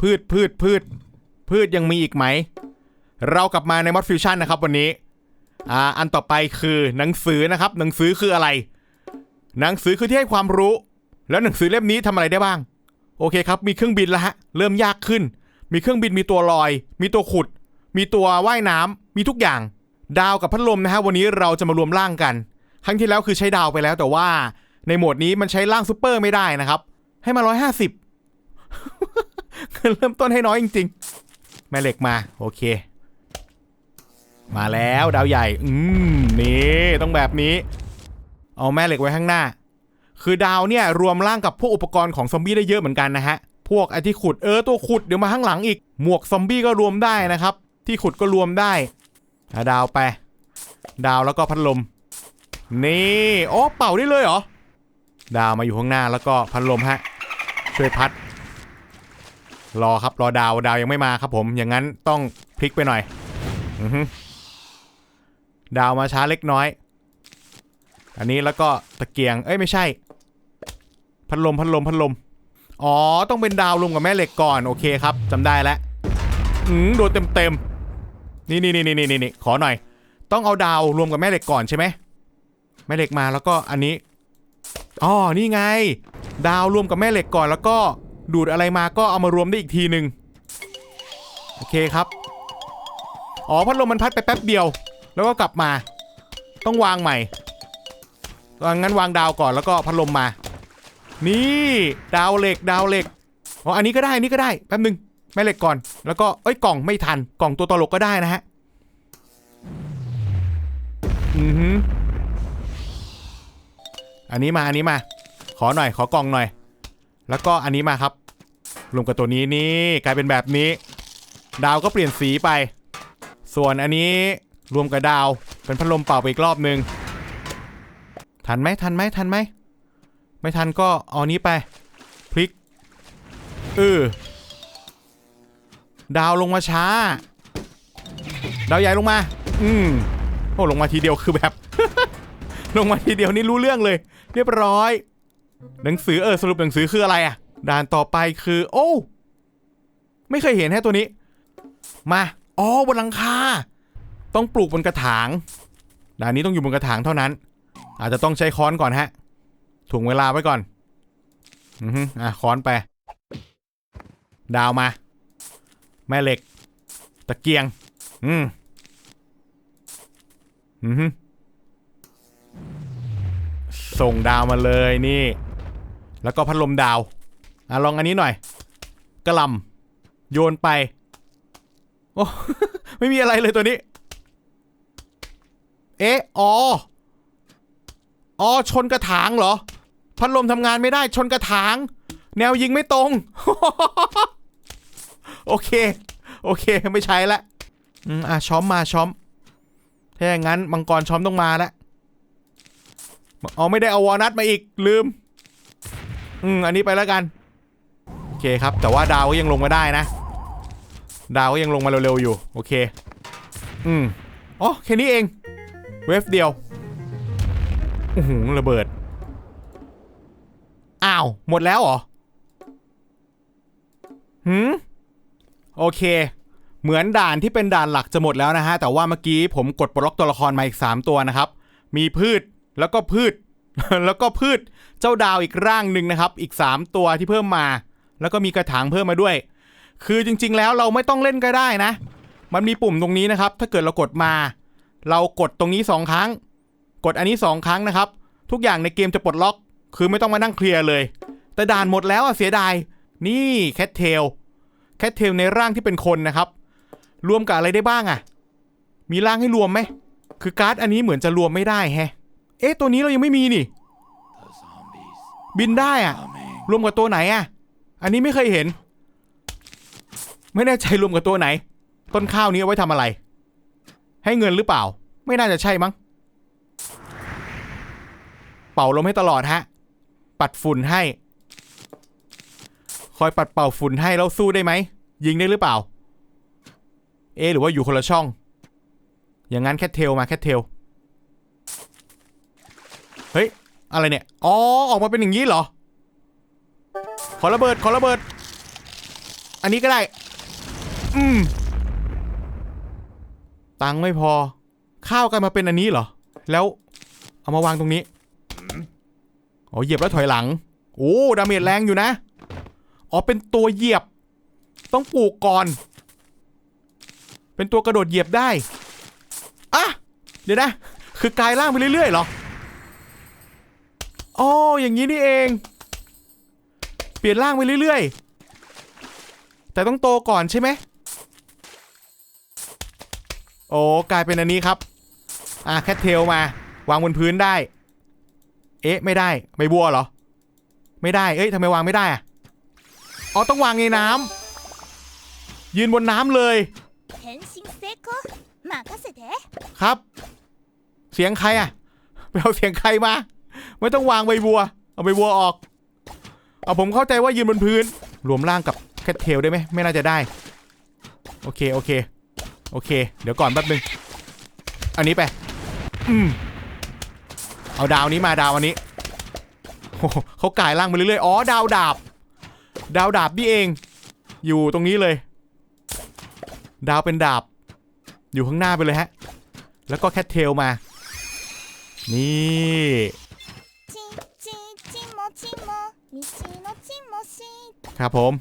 พืชพืชพืช พืชยังมีอีกไหม เรากลับมาในมอดฟิวชั่นนะครับวันนี้อ่าอันต่อไปคือหนังสือนะครับ หนังสือคืออะไร หนังสือคือที่ให้ความรู้ แล้วหนังสือเล่มนี้ทำอะไรได้บ้าง โอเคครับ มีเครื่องบินแล้วฮะเริ่มยากขึ้น มีเครื่องบินมีตัวลอย มีตัวขุด มีตัวว่ายน้ำมีทุกอย่าง ดาวกับพัดลมนะฮะวันนี้เราจะมารวมร่างกัน ครั้งที่แล้วคือใช้ดาวไปแล้วแต่ว่า ในโหมดนี้มันใช้ร่างซูเปอร์ไม่ได้นะครับ ให้มาร้อยห้าสิบ เริ่มต้นให้น้อยจริงๆ แม่เหล็กมา โอเค มาแล้วดาวใหญ่ อืม นี่ต้องแบบนี้ เอาแม่เหล็กไว้ข้างหน้า คือดาวเนี่ยรวมร่างกับพวกอุปกรณ์ของซอมบี้ได้เยอะเหมือนกันนะฮะ พวกไอ้ที่ขุดเออตัวขุดเดี๋ยวมาข้างหลังอีก หมวกซอมบี้ก็รวมได้นะครับ ที่ขุดก็รวมได้ดาวไป ดาวแล้วก็พัดลม นี่โอ้เป่าได้เลยเหรอ ดาวมาอยู่ข้างหน้าแล้วก็พัดลมฮะ ช่วยพัด รอครับรอดาวดาวยังไม่มาครับผมอย่างนั้นต้องพลิกไปหน่อยอดาวมาช้าเล็กน้อย อันนี้แล้วก็ตะเกียง เอ้ยไม่ใช่ พัดลมพัดลมพัดลมอ๋อต้องเป็นดาวรวมกับแม่เหล็กก่อนโอเคครับจำได้แล้วอืมโดนเต็มเต็มๆนี่นี่นี่นี่นี่นี่ขอหน่อย ต้องเอาดาวรวมกับแม่เหล็กก่อนใช่ไหมแม่เหล็กมาแล้วก็อันนี้อ๋อนี่ไง ดาวรวมกับแม่เหล็กก่อนแล้วก็ ดูดอะไรมาก็เอามารวมได้อีกทีหนึ่งโอเคครับ อ๋อพัดลมมันพัดไปแป๊บเดียว แล้วก็กลับมา ต้องวางใหม่งั้นวางดาวก่อนแล้วก็พัดลมมา นี่ดาวเหล็กดาวเหล็กอ๋ออันนี้ก็ได้อันนี้ก็ได้แป๊บนึงแม่เหล็กก่อน แล้วก็เอ้ยกล่องไม่ทันกล่องตัวตลกก็ได้นะฮะอือฮึอันนี้มาอันนี้มา ขอหน่อยขอกล่องหน่อย แล้วก็อันนี้มาครับรวมกับตัวนี้นี่กลายเป็นแบบนี้ ดาวก็เปลี่ยนสีไป ส่วนอันนี้รวมกับดาว เป็นพัดลมเป่าไปอีกรอบนึง ทันไหมทันไหมทันไหม ไม่ทันก็เอานี้ไป พลิกเออดาวลงมาช้า ดาวใหญ่ลงมา อืมโอ้ลงมาทีเดียวคือแบบ ลงมาทีเดียวนี่รู้เรื่องเลย เรียบร้อย หนังสือเออสรุปหนังสือคืออะไรอะด่านต่อไปคือ โอ้ ไม่เคยเห็นแฮะตัวนี้ มาอ๋อบนหลังคาต้องปลูกบนกระถางด่านนี้ต้องอยู่บนกระถางเท่านั้น อาจจะต้องใช้ค้อนก่อนฮะถ่วงเวลาไว้ก่อน อือฮึอะค้อนไป ดาวมา แม่เหล็ก ตะเกียง อืมอือฮึส่งดาวมาเลยนี่ แล้วก็พัดลมดาวอะลองอันนี้หน่อยกระลำโยนไปโอ้ ไม่มีอะไรเลยตัวนี้ เอ๊ะอ๋ออ๋อชนกระถางเหรอ พัดลมทำงานไม่ได้ชนกระถาง แนวยิงไม่ตรง โอเค โอเคไม่ใช้ละอืมอะช้อมมาช้อมถ้าอย่างนั้นมังกรช้อมต้องมาแล้วเอาไม่ได้เอาวอลนัทมาอีกลืม อืมอันนี้ไปแล้วกัน โอเคครับ แต่ว่าดาวก็ยังลงมาได้นะ ดาวก็ยังลงมาเร็วๆอยู่ โอเค อืมอ๋อแค่นี้เอง เวฟเดียวอื้อหือระเบิด อ้าว หมดแล้วเหรอหืมโอเค เหมือนด่านที่เป็นด่านหลักจะหมดแล้วนะฮะ แต่ว่าเมื่อกี้ผมกดปลดล็อกตัวละครมาอีก 3 ตัวนะครับ มีพืช แล้วก็พืช แล้วก็พืช เจ้าดาวอีกร่างหนึ่งนะครับ อีก 3 ตัวที่เพิ่มมา แล้วก็มีกระถางเพิ่มมาด้วย คือจริง ๆ แล้วเราไม่ต้องเล่นก็ได้นะ มันมีปุ่มตรงนี้นะครับ ถ้าเกิดเรากดมา เรากดตรงนี้ 2 ครั้ง กดอันนี้ 2 ครั้งนะครับ ทุกอย่างในเกมจะปลดล็อก คือไม่ต้องมานั่งเคลียร์เลย แต่ด่านหมดแล้วอะเสียดาย นี่แคทเทล แคทเทลในร่างที่เป็นคนนะครับ รวมกับอะไรได้บ้างอะ มีร่างให้รวมไหม คือการ์ดอันนี้เหมือนจะรวมไม่ได้แฮะ เอ๊ะตัวนี้เรายังไม่มีนี่ บินได้อะรวมกับตัวไหนอะอันนี้ไม่เคยเห็น ไม่แน่ใจรวมกับตัวไหน ต้นข้าวนี้เอาไว้ทำอะไร ให้เงินหรือเปล่า ไม่น่าจะใช่มั้ง เป่าลมให้ตลอดฮะ ปัดฝุ่นให้ คอยปัดเป่าฝุ่นให้แล้วสู้ได้ไหม ยิงได้หรือเปล่า เอะหรือว่าอยู่คนละช่อง อย่างนั้นแคทเทลมาแคทเทล เฮ้ย อะไรเนี่ย อ๋อ ออกมาเป็นอย่างนี้เหรอ ขอระเบิด ขอระเบิด อันนี้ก็ได้ อืม ตังไม่พอ ข้าวกลายมาเป็นอันนี้เหรอ แล้ว เอามาวางตรงนี้ อ๋อ เหยียบแล้วถอยหลัง โอ้ ดาเมจแรงอยู่นะ อ๋อ เป็นตัวเหยียบ ต้องปลูกก่อน เป็นตัวกระโดดเหยียบได้ อะ เดี๋ยวนะ คือกลายร่างไปเรื่อยๆเหรอ อ๋ออย่างนี้นี่เอง เปลี่ยนร่างไปเรื่อยๆ แต่ต้องโตก่อนใช่ไหมโอ้กลายเป็นอันนี้ครับ อะแคทเทลมา วางบนพื้นได้ เอ๊ะ ไม่ได้ไม่บัวเหรอ ไม่ได้ เอ้ยทำไมวางไม่ได้อะอ๋อต้องวางในน้ำยืนบนน้ำเลยครับ เสียงใครอะไปเอาเสียงใครมา ไม่ต้องวางใบบัว เอาใบบัวออก เอาผมเข้าใจว่ายืนบนพื้น รวมร่างกับแคทเทลได้ไหมไม่น่าจะได้ โอเคโอเค โอเค เดี๋ยวก่อนแป๊บนึง อันนี้ไป อืม เอาดาวนี้มาดาวอันนี้เขาก่ายร่างมาเรื่อยๆ อ๋อ ดาวดาบ ดาวดาบนี่เอง อยู่ตรงนี้เลย ดาวเป็นดาบ อยู่ข้างหน้าไปเลยฮะ แล้วก็แคทเทลมา นี่ ครับผม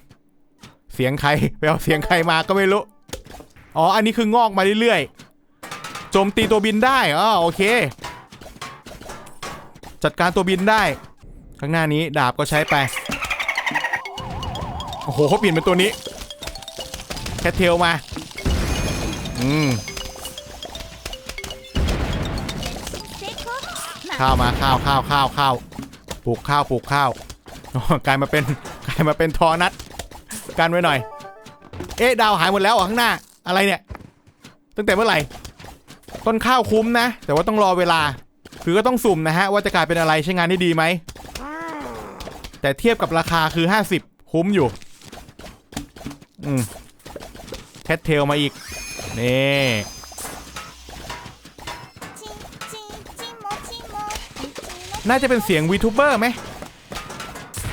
เสียงใครไปเอาเสียงใครมาก็ไม่รู้ อ๋อ อันนี้คืองอกมาเรื่อยๆ โจมตีตัวบินได้อ๋อโอเค จัดการตัวบินได้ ข้างหน้านี้ดาบก็ใช้ไป โอ้โหเขาเปลี่ยนเป็นตัวนี้ แคทเทลมา อืมข้าวมาข้าวข้าวข้าวข้าวปลูกข้าวปลูกข้าวกลายมาเป็น ยมาเป็นทอนัดกันไว้หน่อย เอ๊ะดาวหายหมดแล้วอะข้างหน้า อะไรเนี่ย ตั้งแต่เมื่อไหร่ ต้นข้าวคุ้มนะ แต่ว่าต้องรอเวลา คือก็ต้องสุ่มนะฮะ ว่าจะกลายเป็นอะไรใช้งานได้ดีไหม แต่เทียบกับราคาคือ 50 คุ้มอยู่ อืมแคทเทลมาอีก นี่น่าจะเป็นเสียงวีทูเบอร์ไหม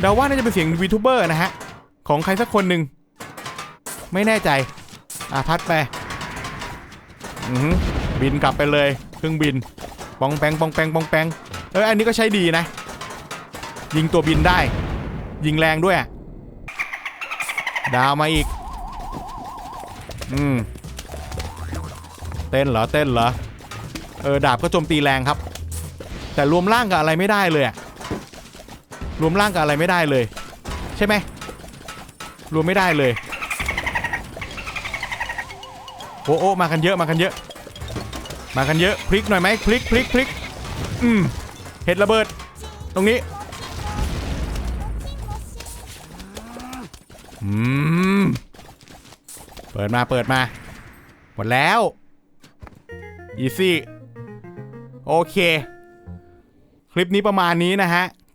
เดาว่าน่าจะเป็นเสียงวีทูเบอร์นะฮะ ของใครสักคนหนึ่ง ไม่แน่ใจ อะพัดไปบินกลับไปเลย เครื่องบินปองแปงปองแปงปองแปงเอออันนี้ก็ใช้ดีนะ ยิงตัวบินได้ ยิงแรงด้วย ดาวมาอีก อืม เต้นเหรอ เต้นเหรอ เออ ดาบก็โจมตีแรงครับ แต่รวมร่างกับอะไรไม่ได้เลยอะ รวมร่างกับอะไรไม่ได้เลย ใช่ไหมรวมไม่ได้เลยโอ้โอ้มากันเยอะมากันเยอะ มากันเยอะพลิกหน่อยไหมพลิกพลิกพลิกอืมเห็ดระเบิด ตรงนี้อืมเปิดมาเปิดมา หมดแล้วอีซี่โอเค คลิปนี้ประมาณนี้นะฮะ